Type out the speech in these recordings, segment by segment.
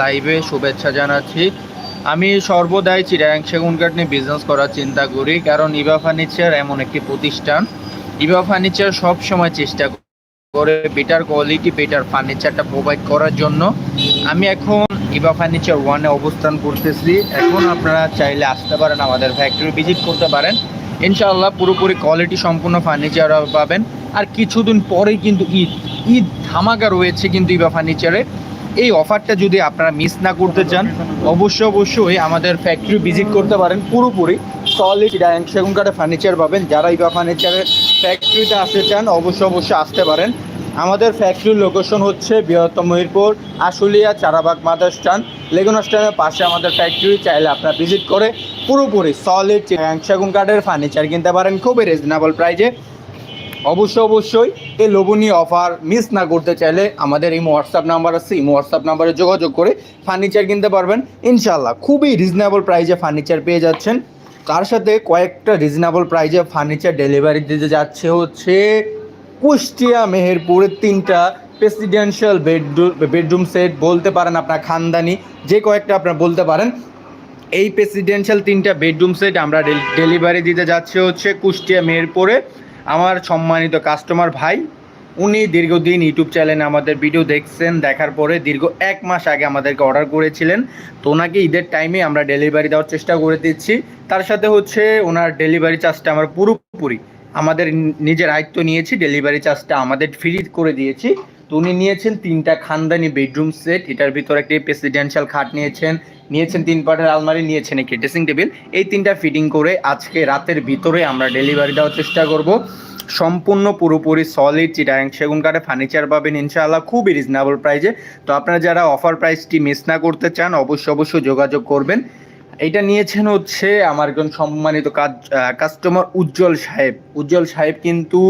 লাইভে শুভেচ্ছা জানাচ্ছি। আমি সর্বদাই চিরাং কাঠ নিয়ে বিজনেস করার চিন্তা করি, কারণ ইভা ফার্নিচার এমন একটি প্রতিষ্ঠান। ইভা ফার্নিচার সব সময় চেষ্টা করে বেটার কোয়ালিটি বেটার ফার্নিচারটা প্রোভাইড করার জন্য। আমি এখন ইভা ফার্নিচার ওয়ানে অবস্থান করতেছি। এখন আপনারা চাইলে আসতে পারেন আমাদের ফ্যাক্টরি ভিজিট করতে পারেন। ইনশাআল্লাহ পুরোপুরি কোয়ালিটি সম্পূর্ণ ফার্নিচার পাবেন। আর কিছুদিন পরেই কিন্তু ঈদ ঈদ ধামাকা রয়েছে কিন্তু ইভা ফার্নিচারে। এই অফারটা যদি আপনারা মিস না করতে চান, অবশ্যই অবশ্যই আমাদের ফ্যাক্টরি ভিজিট করতে পারেন। পুরোপুরি সলিড সেগুন কাঠের ফার্নিচার পাবেন। যারা ইভা ফার্নিচারের ফ্যাক্টরিতে আসতে চান, অবশ্যই অবশ্যই আসতে পারেন। আমাদের ফ্যাক্টরির লোকেশন হচ্ছে বৃহত্তম মহিরপুর আশুলিয়া, চারাবাগ, মাদার স্টান লেগুনা স্টানের পাশে আমাদের ফ্যাক্টরি চাইলে আপনারা ভিজিট করে পুরোপুরি সলিড সেগুন কাঠের ফার্নিচার কিনতে পারেন। খুবই রিজনেবল প্রাইজে অবশ্যই অবশ্যই। এই লোভনীয় অফার মিস না করতে চাইলে আমাদের এই হোয়াটসঅ্যাপ নাম্বার আছে, এই হোয়াটসঅ্যাপ নাম্বারে যোগাযোগ করে ফার্নিচার কিনতে পারবেন। ইনশাল্লাহ খুবই রিজনেবল প্রাইজে ফার্নিচার পেয়ে যাচ্ছেন। তার সাথে কয়েকটা রিজনেবল প্রাইজে ফার্নিচার ডেলিভারি দিতে যাচ্ছে হচ্ছে কুষ্টিয়া মেহেরপুরের তিনটা প্রেসিডেন্সিয়াল বেডরুম বেডরুম সেট বলতে পারেন আপনার খানদানি, যে কয়েকটা আপনার বলতে পারেন। এই প্রেসিডেন্সিয়াল তিনটা বেডরুম সেট আমরা ডেলিভারি দিতে যাচ্ছে হচ্ছে কুষ্টিয়া, মেহেরপুরে। আমার সম্মানিত কাস্টমার ভাই, উনি দীর্ঘদিন ইউটিউব চ্যানেলে আমাদের ভিডিও দেখছেন, দেখার পরে দীর্ঘ এক মাস আগে আমাদেরকে অর্ডার করেছিলেন। তো ওনাকে ঈদের টাইমে আমরা ডেলিভারি দেওয়ার চেষ্টা করে দিচ্ছি। তার সাথে হচ্ছে ওনার ডেলিভারি চার্জটা আমরা পুরোপুরি আমাদের নিজের আয়ত্ত নিয়েছি ডেলিভারি চার্জটা আমাদের ফ্রি করে দিয়েছি। তো উনি নিয়েছেন তিনটা খানদানি বেডরুম সেট এটার ভিতরে একটি প্রেসিডেন্সিয়াল খাট নিয়েছেন নিয়েছেন তিন পাটের আলমারি, নিয়েছেন একটি ড্রেসিং টেবিল এই তিনটা ফিটিং করে আজকে রাতের ভিতরে আমরা ডেলিভারি দেওয়ার চেষ্টা করব। সম্পূর্ণ পুরোপুরি সলিড চিটাং সেগুন কাঠে ফার্নিচার পাবেন ইনশাআল্লাহ, খুবই রিজনেবল প্রাইজে তো আপনারা যারা অফার প্রাইসটি মিস না করতে চান, অবশ্যই অবশ্যই যোগাযোগ করবেন। এটা নিয়েছেন হচ্ছে আমার একজন সম্মানিত কাজ কাস্টমার উজ্জ্বল সাহেব। উজ্জ্বল সাহেব কিন্তু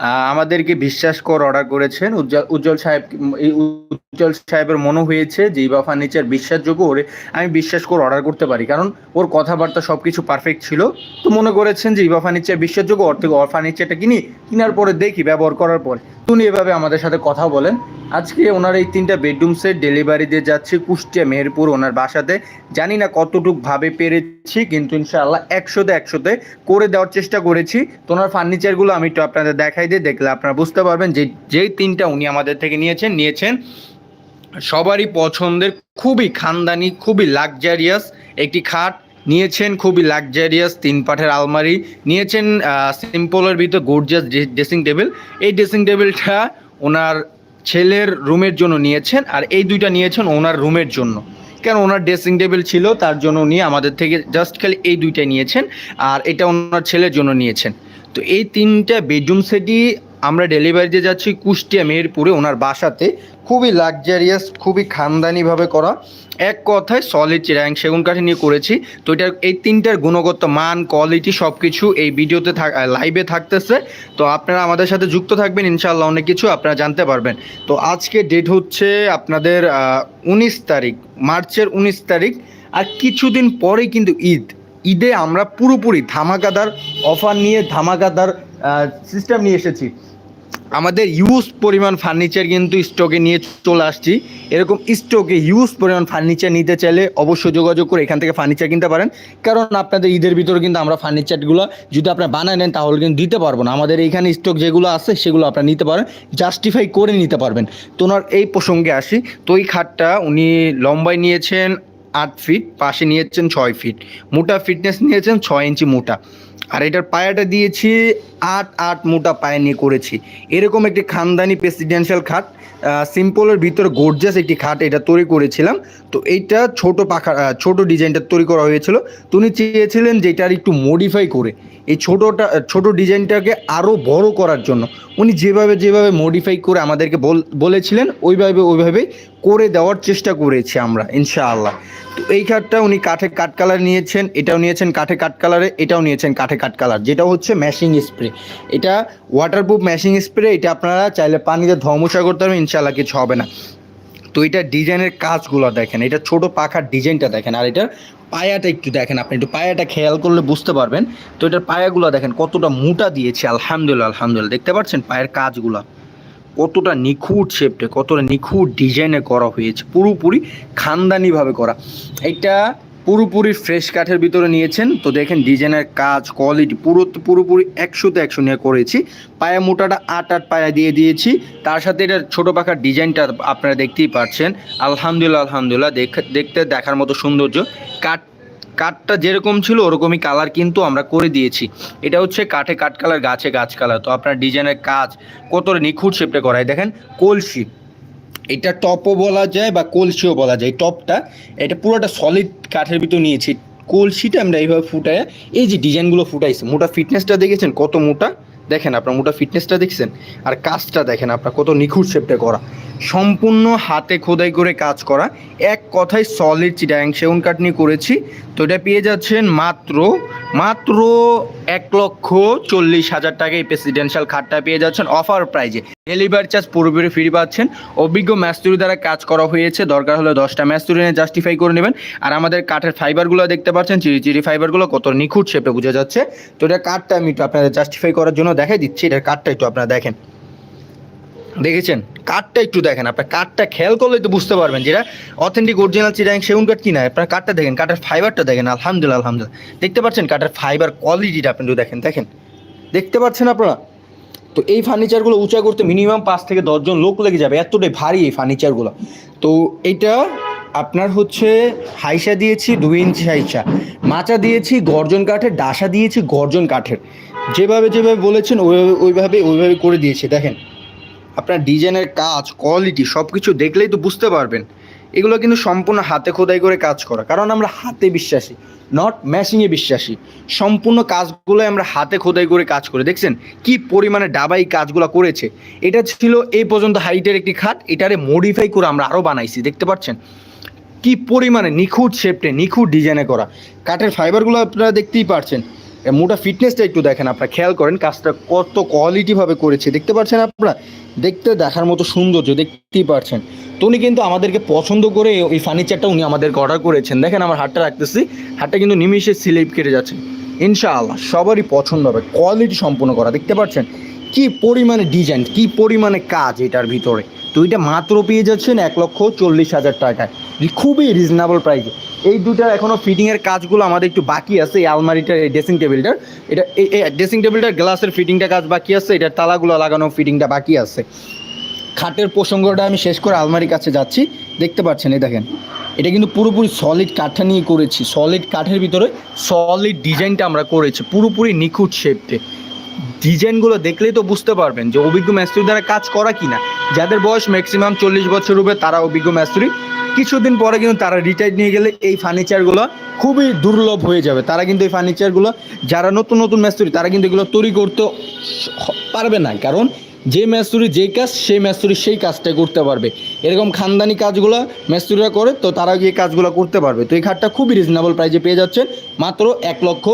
আমাদেরকে বিশ্বাস কর অর্ডার করেছেন। উজ্জ্বল উজ্জ্বল সাহেব এই উজ্জ্বল সাহেবের মনে হয়েছে যে ইবা ফার্নিচার বিশ্বাসযোগ্য, ওরে আমি বিশ্বাস করে অর্ডার করতে পারি। কারণ ওর কথাবার্তা সব কিছু পারফেক্ট ছিল। তো মনে করেছেন যে ইবা ফার্নিচার বিশ্বাসযোগ্য, ওর ফার্নিচারটা কিনি, কেনার পরে দেখি, ব্যবহার করার পরে। উনি এভাবে আমাদের সাথে কথা বলেন। আজকে ওনার এই তিনটা বেডরুম সেট ডেলিভারি দিয়ে যাচ্ছে কুষ্টিয়া, মেহেরপুর ওনার বাসাতে। জানি না কতটুক ভাবে পেরেছি, কিন্তু ইনশাআল্লাহ একশোতে একশোতে করে দেওয়ার চেষ্টা করেছি। তো ওনার ফার্নিচারগুলো আমি একটু আপনাদের দেখাই দিয়ে দেখলে আপনারা বুঝতে পারবেন যে যেই তিনটা উনি আমাদের থেকে নিয়েছেন নিয়েছেন সবারই পছন্দের খুবই খানদানি, খুবই লাক্সারিয়াস একটি খাট। নিয়েছেন খুবই লাক্সারিয়াস তিন পাঠের আলমারি। নিয়েছেন সিম্পলের ভিতর গোর্জিয়াস ড্রেসিং টেবিল এই ড্রেসিং টেবিলটা ওনার ছেলের রুমের জন্য নিয়েছেন আর এই দুইটা নিয়েছেন ওনার রুমের জন্য। কেন ওনার ড্রেসিং টেবিল ছিল, তার জন্য নিয়ে আমাদের থেকে জাস্ট খালি এই দুইটা নিয়েছেন আর এটা ওনার ছেলের জন্য নিয়েছেন। তো এই তিনটা বেডরুম সেটই আমরা ডেলিভারি দিয়ে যাচ্ছি কুষ্টিয়া, মেহেরপুরে। ওনার বাসাতে খুবই লাক্সারিয়াস খুবই খানদানিভাবে করা। এক কথায় সলিড চিরাং সেগুন কাঠি নিয়ে করেছি। তো এটার, এই তিনটার গুণগত মান কোয়ালিটি সব কিছু এই ভিডিওতে লাইভে থাকতেছে। তো আপনারা আমাদের সাথে যুক্ত থাকবেন, ইনশাআল্লাহ অনেক কিছু আপনারা জানতে পারবেন। তো আজকে ডেট হচ্ছে আপনাদের উনিশ তারিখ, মার্চের উনিশ তারিখ। আর কিছুদিন পরেই কিন্তু ঈদ। ঈদে আমরা পুরোপুরি ধামাকাদার অফার নিয়ে ধামাকাদার সিস্টেম নিয়ে এসেছি। আমাদের ইউজ পরিমাণ ফার্নিচার কিন্তু স্টকে নিয়ে চলে আসছি। এরকম স্টকে ইউজ পরিমাণ ফার্নিচার নিতে চাইলে অবশ্যই যোগাযোগ করে এখান থেকে ফার্নিচার কিনতে পারেন। কারণ আপনাদের ঈদের ভিতরে কিন্তু আমরা ফার্নিচারগুলো যদি আপনারা বানায় নেন তাহলে কিন্তু দিতে পারব না। আমাদের এইখানে স্টক যেগুলো আছে সেগুলো আপনারা নিতে পারেন জাস্টিফাই করে নিতে পারবেন। তো ওনার এই প্রসঙ্গে আসি। তো এই খাটটা উনি লম্বায় নিয়েছেন আট ফিট পাশে নিয়েছেন ছয় ফিট মোটা ফিটনেস নিয়েছেন ছয় ইঞ্চি মোটা। আর এটার পায়াটা দিয়েছি আট আট মোটা পায়ে নিয়ে করেছি। এরকম একটি খানদানি প্রেসিডেন্সিয়াল খাট সিম্পলের ভিতরে গর্জাস একটি খাট এটা তৈরি করেছিলাম। তো এইটা ছোট পাখা ছোট ডিজাইনটা তৈরি করা হয়েছিল। তো উনি চেয়েছিলেন যে এটার একটু মডিফাই করে। এই ছোটোটা ছোট ডিজাইনটাকে আরও বড় করার জন্য। উনি যেভাবে যেভাবে মডিফাই করে আমাদেরকে বল- বলেছিলেন, ওইভাবে ওইভাবে করে দেওয়ার চেষ্টা করেছি আমরা, ইনশাআল্লাহ। তো এই খাটটা উনি কাঠে কাঠ কালার নিয়েছেন, এটাও নিয়েছেন কাঠে কাঠ কালারে, এটাও নিয়েছেন কাঠে কাঠ কালার। যেটা হচ্ছে ম্যাশিং স্প্রে। এটা ওয়াটারপ্রুফ ম্যাশিং স্প্রে, এটা আপনারা চাইলে পানিতে ধমসা করতে পারবেন ইনশাআল্লাহ কিছু হবে না। তো এটা ডিজাইনের কাজগুলো দেখেন, এটা ছোট পাখার ডিজাইনটা দেখেন, আর এটার পায়াটা একটু দেখেন আপনি, একটু পায়াটা খেয়াল করলে বুঝতে পারবেন। তো এটার পায়াগুলো দেখেন কতটা মোটা দিয়েছে, আলহামদুলিল্লাহ আলহামদুলিল্লাহ। দেখতে পাচ্ছেন পায়ের কাজগুলো? কতটা নিখুঁত শেপটে কতটা নিখুঁত ডিজাইনে করা হয়েছে, পুরোপুরি খানদানিভাবে করা। এটা পুরোপুরি ফ্রেশ কাঠের ভিতরে নিয়েছেন। তো দেখেন ডিজাইনের কাজ কোয়ালিটি পুরো, পুরোপুরি একশোতে একশো নিয়ে করেছি। পায়া মোটাটা আট আট পায়া দিয়ে দিয়েছি। তার সাথে এটার ছোটো পাখার ডিজাইনটা আপনারা দেখতেই পাচ্ছেন। আলহামদুলিল্লাহ আলহামদুলিল্লাহ, দেখ- দেখতে দেখার মতো সৌন্দর্য। কাঠ কাঠটা যেরকম ছিল, ওরকমই কালার কিন্তু আমরা করে দিয়েছি। এটা হচ্ছে কাঠে কাঠ কালার গাছে গাছ কালার তো আপনার ডিজাইনের কাজ কতটা নিখুঁত শেপটা করায় দেখেন কলসি এটা টপও বলা যায় বা কলসিও বলা যায়। টপটা এটা পুরোটা সলিড কাঠের ভিতর নিয়েছি। কলসিটা আমরা এইভাবে ফুটায় এই যে ডিজাইনগুলো ফুটাইছি, মোটা ফিটনেসটা দেখেছেন? কত মোটা? দেখেন আপনার মোটা ফিটনেসটা দেখছেন, আর কাজটা দেখেন আপনার কত নিখুঁত শেপটা করা। সম্পূর্ণ হাতে খোদাই করে কাজ করা, এক কথায় সলিড চিটাং সেগুন কাঠ নিয়ে করেছি। তো এটা পেয়ে যাচ্ছেন মাত্র মাত্র এক লক্ষ চল্লিশ হাজার টাকায় প্রেসিডেন্সিয়াল খাটটা পেয়ে যাচ্ছেন অফার প্রাইজে ডেলিভারি চার্জ পুরোপুরি ফ্রি পাচ্ছেন। অভিজ্ঞ ম্যাস্তুরি দ্বারা কাজ করা হয়েছে। দরকার হলে দশটা ম্যাস্তুরি নিয়ে জাস্টিফাই করে নেবেন। আর আমাদের কাঠের ফাইবারগুলো দেখতে পাচ্ছেন, চিরি চিরি ফাইবারগুলো কত নিখুঁত শেপে বোঝা যাচ্ছে। তো এটা কাঠটা আমি একটু আপনাদের জাস্টিফাই করার জন্য দেখাই দিচ্ছি। এটার কাঠটা একটু আপনারা দেখেন। দেখেছেন? কাঠটা একটু দেখেন। আপনার কাঠটা খেয়াল করলে তো বুঝতে পারবেন যেটা অথেন্টিক অরিজিনাল চিরাং সেগুন কাঠ কিনা আপনার কাঠটা দেখেন, কাঠের ফাইবারটা দেখেন। আলহামদুলিল্লাহ আলহামদুলিল্লাহ। দেখতে পাচ্ছেন কাঠের ফাইবার কোয়ালিটিটা আপনি একটু দেখেন দেখেন। দেখতে পাচ্ছেন আপনারা? তো এই ফার্নিচারগুলো উঁচা করতে মিনিমাম পাঁচ থেকে দশজন লোক লেগে যাবে। এতটাই ভারী এই ফার্নিচারগুলো তো এইটা আপনার হচ্ছে হাইসা দিয়েছি দুই ইঞ্চি হাইসা। মাচা দিয়েছি গর্জন কাঠের, ডাসা দিয়েছি গর্জন কাঠের। যেভাবে যেভাবে বলেছেন ওইভাবে ওইভাবে ওইভাবে করে দিয়েছে। দেখেন, আপনার ডিজাইনের কাজ কোয়ালিটি সব কিছু দেখলেই তো বুঝতে পারবেন। এগুলো কিন্তু সম্পূর্ণ হাতে খোদাই করে কাজ করা। কারণ আমরা হাতে বিশ্বাসী নট ম্যাশিংয়ে বিশ্বাসী। সম্পূর্ণ কাজগুলো আমরা হাতে খোদাই করে কাজ করে। দেখছেন কি পরিমাণে ডাবাই কাজগুলো করেছে। এটা ছিল এই পর্যন্ত হাইটের একটি খাট, এটারে মডিফাই করে আমরা আরও বানাইছি। দেখতে পাচ্ছেন? কি পরিমাণে নিখুঁত শেপটে নিখুঁত ডিজাইনে করা। কাঠের ফাইবারগুলো আপনারা দেখতেই পারছেন। মোটা ফিটনেসটা একটু দেখেন, আপনারা খেয়াল করেন, কাজটা কত কোয়ালিটিভাবে করেছে। দেখতে পাচ্ছেন আপনারা? দেখতে, দেখার মতো সৌন্দর্য দেখতেই পারছেন। তো উনি কিন্তু আমাদেরকে পছন্দ করে এই ফার্নিচারটা উনি আমাদেরকে অর্ডার করেছেন। দেখেন আমার হাটটা রাখতেছি। হাটটা কিন্তু নিমিশে স্লিপ কেটে যাচ্ছে। ইনশাআল্লাহ, সবারই পছন্দ হবে। কোয়ালিটি সম্পূর্ণ করা। দেখতে পাচ্ছেন? কি পরিমাণে ডিজাইন কি পরিমাণে কাজ এটার ভিতরে। তো এটা মাত্র পেয়ে যাচ্ছেন এক লক্ষ চল্লিশ হাজার টাকায়। খুবই রিজনেবল প্রাইসে এই দুটার এখনও ফিটিংয়ের কাজগুলো আমাদের একটু বাকি আছে, এই আলমারিটার, এই ড্রেসিং টেবিলটার এটা এই ড্রেসিং টেবিলটার গ্লাসের ফিটিংটা কাজ বাকি আছে, এটার তালাগুলো লাগানো ফিটিংটা বাকি আছে। খাটের প্রসঙ্গটা আমি শেষ করে আলমারির কাছে যাচ্ছি। দেখতে পাচ্ছেন, এই দেখেন। এটা কিন্তু পুরোপুরি সলিড কাঠটা নিয়ে করেছি। সলিড কাঠের ভিতরে সলিড ডিজাইনটা আমরা করেছি। পুরোপুরি নিখুঁত শেপতে ডিজাইনগুলো দেখলেই তো বুঝতে পারবেন যে অভিজ্ঞ মিস্ত্রি দ্বারা কাজ করা কিনা। যাদের বয়স ম্যাক্সিমাম চল্লিশ বছর হবে, তারা অভিজ্ঞ মিস্ত্রি। কিছুদিন পরে কিন্তু তারা রিটায়ার নিয়ে গেলে এই ফার্নিচারগুলো খুবই দুর্লভ হয়ে যাবে। তারা কিন্তু এই ফার্নিচারগুলো যারা নতুন নতুন মিস্ত্রি, তারা কিন্তু এগুলো তৈরি করতে পারবে না। কারণ যে মেস্তুরি যেই কাজ, সেই মেস্তুরি সেই কাজটা করতে পারবে। এরকম খানদানি কাজগুলো মেস্তুরিরা করে, তো তারা গিয়ে কাজগুলো করতে পারবে। তো এই খাটটা খুবই রিজনেবল প্রাইজে পেয়ে যাচ্ছেন। মাত্র এক লক্ষ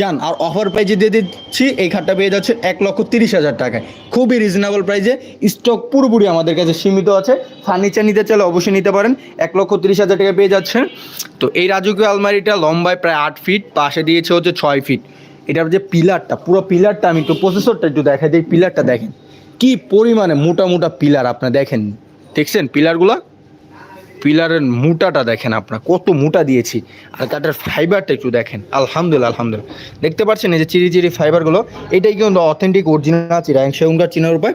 যান, আর অফার প্রাইজে দিয়ে দিচ্ছি, এই খাটটা পেয়ে যাচ্ছে এক লক্ষ তিরিশ হাজার টাকায়। খুবই রিজনেবল প্রাইজে স্টক পুরোপুরি আমাদের কাছে সীমিত আছে। ফার্নিচার নিতে চাইলে অবশ্যই নিতে পারেন, এক লক্ষ তিরিশ হাজার টাকা পেয়ে যাচ্ছেন। তো এই রাজকীয় আলমারিটা লম্বায় প্রায় আট ফিট পাশে দিয়েছে হচ্ছে ছয় ফিট এটার যে পিলারটা পুরো পিলারটা আমি একটু প্রসেসরটা একটু দেখাই দিই পিলারটা দেখেন। কি পরিমাণে মোটা মোটা পিলার আপনার দেখেন। দেখছেন পিলারগুলো পিলারের মোটাটা দেখেন আপনার, কত মোটা দিয়েছি। আর কাঠের ফাইবারটা একটু দেখেন, আলহামদুলিল্লাহ আলহামদুলিল্লাহ। দেখতে পাচ্ছেন এই যে চিরি চিরি ফাইবারগুলো এটাই কিন্তু অথেন্টিক অরিজিনাল চিরাং। সেগুনকার চিনার উপায়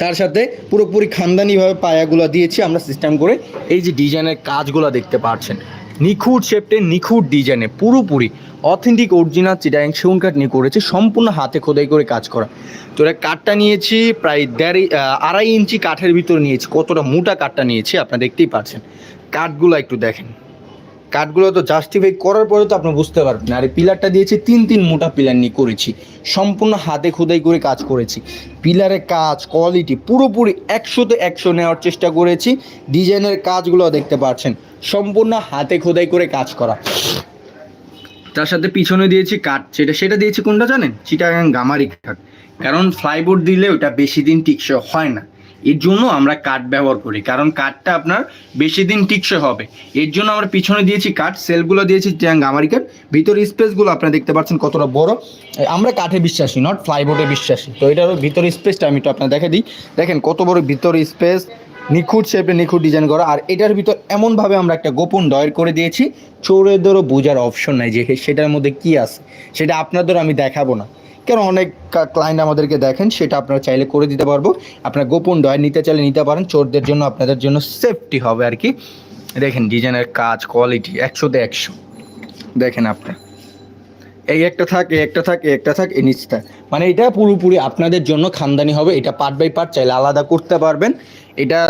তার সাথে পুরোপুরি খানদানিভাবে পায়াগুলো দিয়েছি আমরা সিস্টেম করে। এই যে ডিজাইনের কাজগুলো দেখতে পাচ্ছেন। নিখুঁত শেপটে নিখুঁত ডিজাইনে পুরোপুরি অথেন্টিক অরিজিনাল চিটাং সেগুন কাঠ নিয়ে করেছে, সম্পূর্ণ হাতে খোদাই করে কাজ করা। তো এটা কাঠটা নিয়েছি, প্রায় দেড় আড়াই ইঞ্চি কাঠের ভিতরে নিয়েছি, কতটা মোটা কাঠটা নিয়েছি, আপনারা দেখতেই পাচ্ছেন। কাঠগুলো একটু দেখেন। কাঠগুলো তো জাস্টিফাই করার পরে তো আপনি বুঝতে পারবেন আর এই পিলারটা দিয়েছি, তিন তিন মোটা পিলার নিয়ে করেছি। সম্পূর্ণ হাতে খোদাই করে কাজ করেছি। পিলারের কাজ কোয়ালিটি পুরোপুরি একশোতে একশো নেওয়ার চেষ্টা করেছি। ডিজাইনের কাজগুলো দেখতে পাচ্ছেন, সম্পূর্ণ হাতে খোদাই করে কাজ করা। তার সাথে পিছনে দিয়েছি কাঠ। সেটা সেটা দিয়েছি কোনটা জানেন? চিটাগাং গামারি কাঠ। কারণ ফ্লাইবোর্ড দিলে ওটা বেশি দিন টিকসই হয় না। এর জন্য আমরা কাঠ ব্যবহার করি, কারণ কাঠটা আপনার বেশি দিন টিকসই হবে। এর জন্য আমরা পিছনে দিয়েছি কাঠ সেলগুলো দিয়েছি গামারি কাঠ ভিতর স্পেসগুলো আপনারা দেখতে পাচ্ছেন কতটা বড়। আমরা কাঠে বিশ্বাসী নট ফ্লাইবোর্ডে বিশ্বাসী। তো এটারও ভিতর স্পেসটা আমি একটু আপনার দেখে দিই। দেখেন কত বড় ভিতর স্পেস নিখুঁত শেপে নিখুঁত ডিজাইন করা। আর এটার ভিতর এমনভাবে আমরা একটা গোপন ডয়ের করে দিয়েছি। চোরেদেরও বোঝার অপশন নাই যে সেটার মধ্যে কি আছে। সেটা আপনাদেরও আমি দেখাবো না। কারণ অনেক ক্লায়েন্ট আমাদেরকে দেখেন, সেটা আপনারা চাইলে করে দিতে পারব। আপনার গোপন ডয় নিতে চাইলে নিতে পারেন, চোরদের জন্য, আপনাদের জন্য সেফটি হবে আর কি। দেখেন ডিজাইনের কাজ কোয়ালিটি একশোতে একশো। দেখেন আপনার। এই একটা থাক, এই একটা থাক, এই একটা থাক, এই নিচটা মানে এটা পুরোপুরি আপনাদের জন্য খানদানি হবে, এটা পার্ট বাই পার্ট চাইলে আলাদা করতে পারবেন। এটা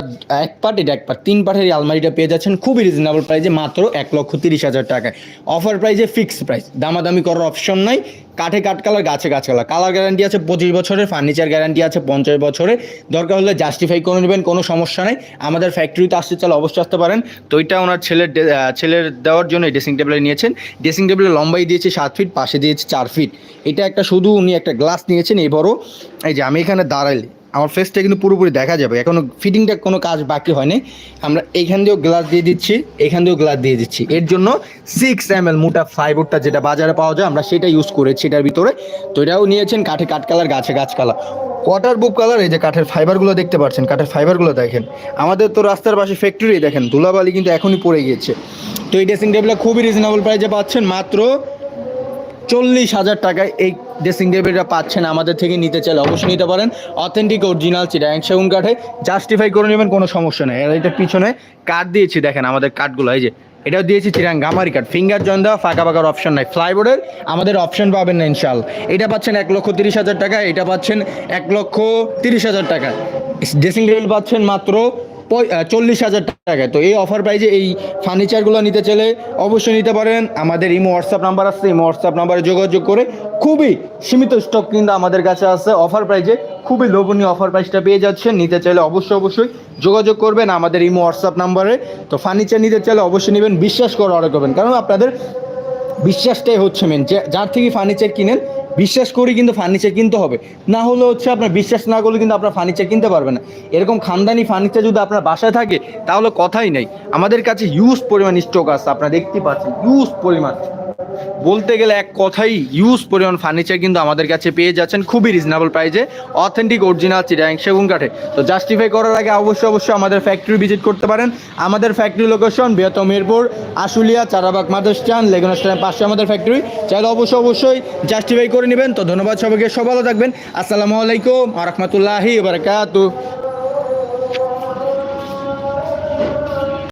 এক পার্ট এটা এক পার্ট তিন পার্টের এই আলমারিটা পেয়ে যাচ্ছেন খুবই রিজনেবল প্রাইসে মাত্র এক লক্ষ তিরিশ হাজার টাকায়। অফার প্রাইসে ফিক্সড প্রাইস দামাদামি করার অপশন নাই। কাঠে কাঠ কালার গাছে গাছ কালার কালার গ্যারান্টি আছে পঁচিশ বছরের ফার্নিচার গ্যারান্টি আছে পঞ্চাশ বছরে দরকার হলে জাস্টিফাই করে নেবেন, কোনো সমস্যা নেই। আমাদের ফ্যাক্টরিতে আসতে চাইলে অবশ্যই আসতে পারেন। তো এটা ওনার ছেলের ছেলের দেওয়ার জন্য ড্রেসিং টেবিলে নিয়েছেন। ড্রেসিং টেবিলের লম্বাই দিয়েছে সাত ফিট পাশে দিয়েছে চার ফিট এটা একটা শুধু উনি একটা গ্লাস নিয়েছেন এই বড় এই যে আমি এখানে দাঁড়াইলে আমার ফেসটা কিন্তু পুরোপুরি দেখা যাবে। এখনও ফিটিংটা কোনো কাজ বাকি হয়নি। আমরা এইখান দিয়েও গ্লাস দিয়ে দিচ্ছি এখান দিয়েও গ্লাস দিয়ে দিচ্ছি। এর জন্য সিক্স এম এল মোটা ফাইবারটা যেটা বাজারে পাওয়া যায়, আমরা সেটা ইউজ করেছি এটার ভিতরে। তো এটাও নিয়েছেন কাঠে কাঠ কালার গাছে গাছ কালার ওয়াটার বুক কালার এই যে কাঠের ফাইবারগুলো দেখতে পাচ্ছেন, কাঠের ফাইবারগুলো দেখেন। আমাদের তো রাস্তার পাশে ফ্যাক্টরি দেখেন, ধুলাবালি কিন্তু এখনই পড়ে গিয়েছে। তো এই ড্রেসিং টেবিলটা খুবই রিজনেবল প্রাইসে পাচ্ছেন মাত্র চল্লিশ হাজার টাকায় এই ড্রেসিং টেবিলটা পাচ্ছেন আমাদের থেকে নিতে চাইলে অবশ্যই নিতে পারেন। অথেন্টিক অরিজিনাল চিটাং সেগুন কাঠে জাস্টিফাই করে নেবেন, কোনো সমস্যা নেই। এটা পিছনে কাঠ দিয়েছি, দেখেন আমাদের কাঠগুলো এই যে। এটাও দিয়েছি চিরাং গামারি কাঠ ফিঙ্গার জয়েন দেওয়া, ফাঁকা ফাঁকার অপশন নাই। ফ্লাইবোর্ডের আমাদের অপশন পাবেন না ইনশাল এটা পাচ্ছেন এক লক্ষ তিরিশ হাজার টাকা, এটা পাচ্ছেন এক লক্ষ তিরিশ হাজার টাকা। ড্রেসিং টেবিল পাচ্ছেন মাত্র চল্লিশ হাজার টাকায় তো এই অফার প্রাইজে এই ফার্নিচারগুলো নিতে চাইলে অবশ্যই নিতে পারেন। আমাদের ইমো হোয়াটসঅ্যাপ নাম্বার আছে, ইমো হোয়াটসঅ্যাপ নাম্বারে যোগাযোগ করে খুবই সীমিত স্টক কিন্তু আমাদের কাছে আছে। অফার প্রাইজে খুবই লোভনীয় অফার প্রাইসটা পেয়ে যাচ্ছেন। নিতে চাইলে অবশ্যই অবশ্যই যোগাযোগ করবেন আমাদের ইমো হোয়াটসঅ্যাপ নাম্বারে তো ফার্নিচার নিতে চাইলে অবশ্যই নেবেন। বিশ্বাস করে অর্ডার করবেন। কারণ আপনাদের বিশ্বাসটাই হচ্ছে মেন যে যার থেকে ফার্নিচার কিনেন বিশ্বাস করি কিন্তু ফার্নিচার কিনতে হবে। না হলে হচ্ছে আপনার বিশ্বাস না করলে কিন্তু আপনার ফার্নিচার কিনতে পারবে না। এরকম খানদানি ফার্নিচার যদি আপনার বাসায় থাকে, তাহলে কথাই নেই। আমাদের কাছে ইউজ পরিমাণ স্টক আছে, আপনারা দেখতে পাচ্ছেন ইউজ পরিমাণ। বলতে গেলে এক কথাই ইউজ পরিমাণ ফার্নিচার কিন্তু আমাদের কাছে পেয়ে যাচ্ছেন খুবই রিজনেবল প্রাইসে অথেন্টিক অরিজিনাল চিরাং সেগুন কাঠে। তো জাস্টিফাই করার আগে অবশ্যই অবশ্যই আমাদের ফ্যাক্টরি ভিজিট করতে পারেন। আমাদের ফ্যাক্টরি লোকেশন বৃহত্তম মিরপুর, আশুলিয়া, চারাবাগ লেগুনা স্ট্যান্ড পাশে আমাদের ফ্যাক্টরি চাইলে অবশ্যই অবশ্যই জাস্টিফাই করে নেবেন। তো ধন্যবাদ সবাইকে সব ভালো থাকবেন। আসসালামু আলাইকুম রহমতুল্লাহি বারকাতু।